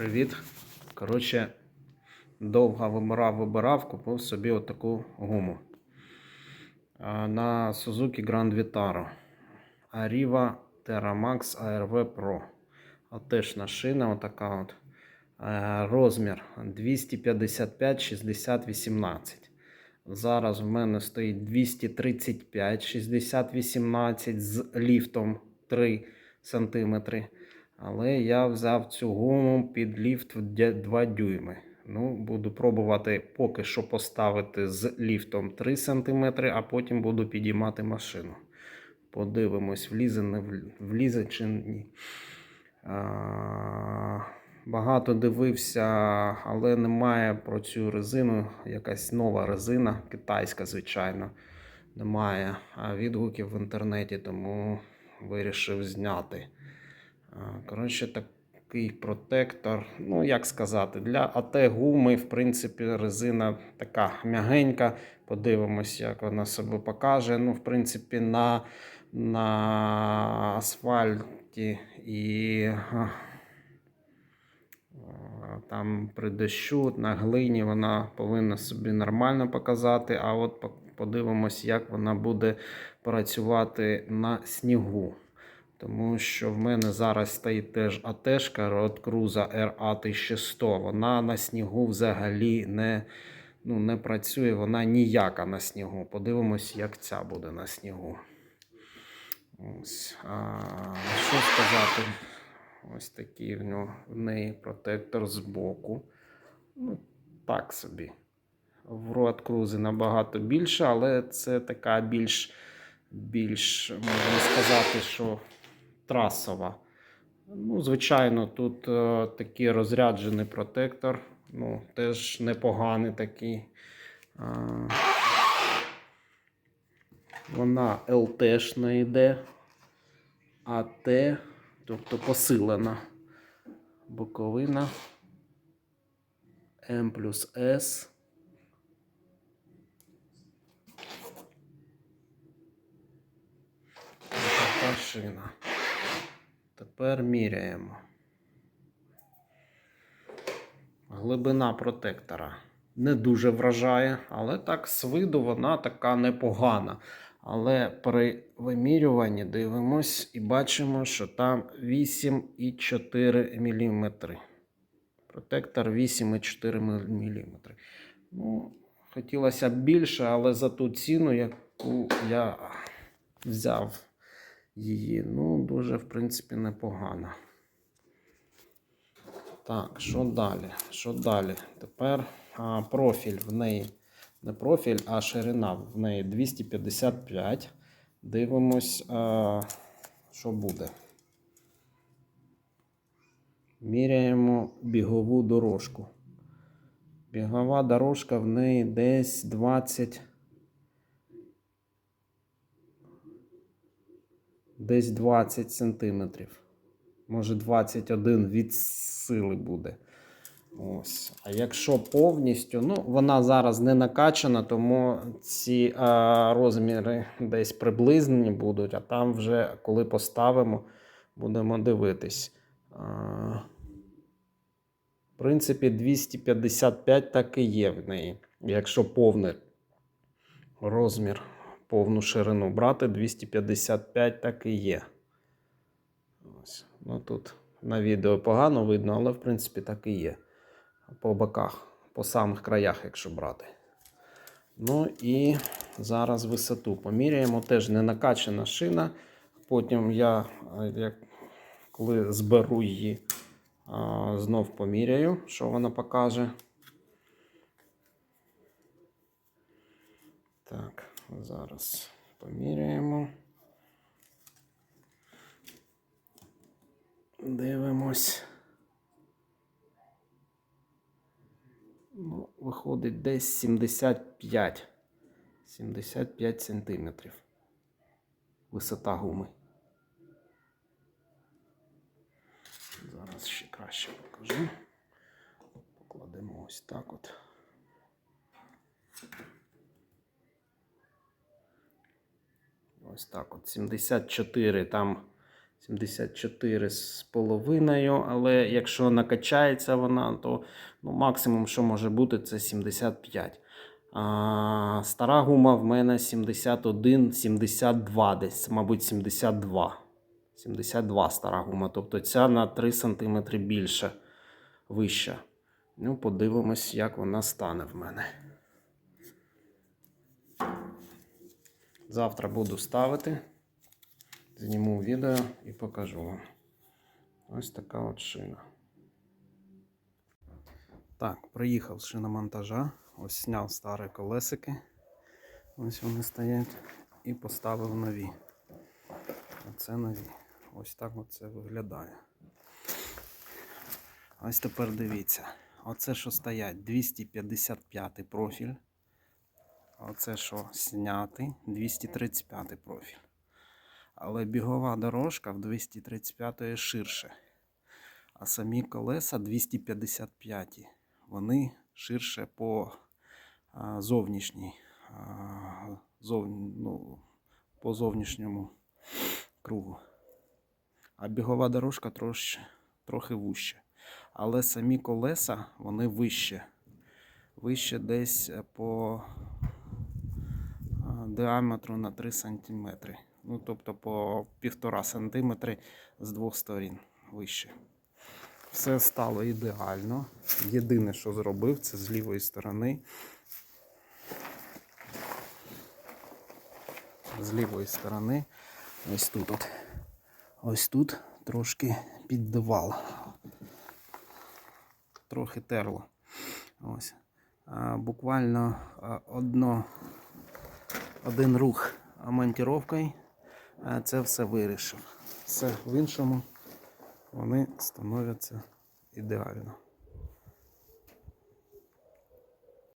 Привіт. Коротше, довго вибирав, вибирав, купив собі отаку гуму. На Suzuki Grand Vitara. Arriva Terramax ARV Pro. Отежна шина, отака от. Розмір 255 60 18. Зараз в мене стоїть 235 60 18 з ліфтом 3 см. Але я взяв цю гуму під ліфт 2 дюйми. Ну, буду пробувати поки що поставити з ліфтом 3 см, а потім буду підіймати машину. Подивимось, влізе, не влізе чи ні. А, Багато дивився, але немає про цю резину. Якась нова резина, китайська, звичайно. Немає відгуків в інтернеті, тому вирішив зняти. А, Коротше, такий протектор. Ну, як сказати, для АТ гуми, в принципі, резина така м'ягенька. Подивимось, як вона себе покаже. Ну, в принципі, на, на асфальті і а, там при дощу на глині вона повинна собі нормально показати. А от подивимось, як вона буде працювати на снігу. Тому що в мене зараз стоїть теж АТшка Road Cruiser RA1100. Вона на снігу взагалі не, ну, не працює, вона ніяка на снігу. Подивимось, як ця буде на снігу. Ось. А, що сказати? Ось такий в, нього, в неї протектор з боку. Ну, так собі. В Road Cruiser набагато більше, але це така більш, більш можна сказати, що трасова. Ну, звичайно, тут е, такий розряджений протектор. Ну, теж непоганий такий. А, вона ЛТшна йде, АТ, тобто посилена боковина М плюс С. Шина. Тепер міряємо. Глибина протектора не дуже вражає, але так з виду вона така непогана. Але при вимірюванні дивимось і бачимо, що там 8,4 мм. Протектор 8,4 мм. Ну, хотілося б більше, але за ту ціну, яку я взяв її. Ну, дуже, в принципі, непогано. Так, що далі? Що далі? Тепер а, профіль в неї. Не профіль, а ширина в неї 255. Дивимось, а, що буде. Міряємо бігову дорожку. Бігова дорожка в неї десь 20. Десь 20 сантиметрів. Може 21 від сили буде. Ось. А якщо повністю, ну, вона зараз не накачана, тому ці а, розміри десь приблизні будуть, а там вже, коли поставимо, будемо дивитись. А, в принципі, 255 так і є в неї. Якщо повний розмір повну ширину брати 255 так і є. Ось. Ну тут на відео погано видно, але в принципі так і є. По боках, по самих краях, якщо брати. Ну і зараз висоту поміряємо. Теж не накачана шина. Потім я, як, коли зберу її, знов поміряю, що вона покаже. Так, зараз поміряємо. Дивимось. Ну, виходить десь 75. 75 сантиметрів. Висота гуми. Зараз ще краще покажу. Покладемо ось так от. Ось так от. 74 там 74 з половиною, але якщо накачається вона, то ну, максимум, що може бути, це 75. А, стара гума в мене 71, 72 десь, мабуть, 72. 72 стара гума. Тобто ця на 3 см більше, вища. Ну, подивимось, як вона стане в мене. Завтра буду ставити. Зніму відео і покажу вам. Ось така от шина. Так, приїхав з шиномонтажа. Ось зняв старі колесики. Ось вони стоять. І поставив нові. Оце нові. Ось так оце виглядає. Ось тепер дивіться. Оце, що стоять 255 профіль. Оце, що знятий 235 профіль. Але бігова дорожка в 235 ширше. А самі колеса 255. Вони ширше по зовнішній, зов, ну, по зовнішньому кругу. А бігова дорожка трошки, трохи вужче. Але самі колеса вони вище. Вище десь по а, діаметру на 3 см. Ну, тобто по 1,5 см з двох сторін вище. Все стало ідеально. Єдине, що зробив, це з лівої сторони. З лівої сторони, ось тут. От. Ось тут трошки піддавало. Трохи терло. Ось. Буквально одно, один рух монтіровкою а це все вирішив. Все в іншому вони становляться ідеально.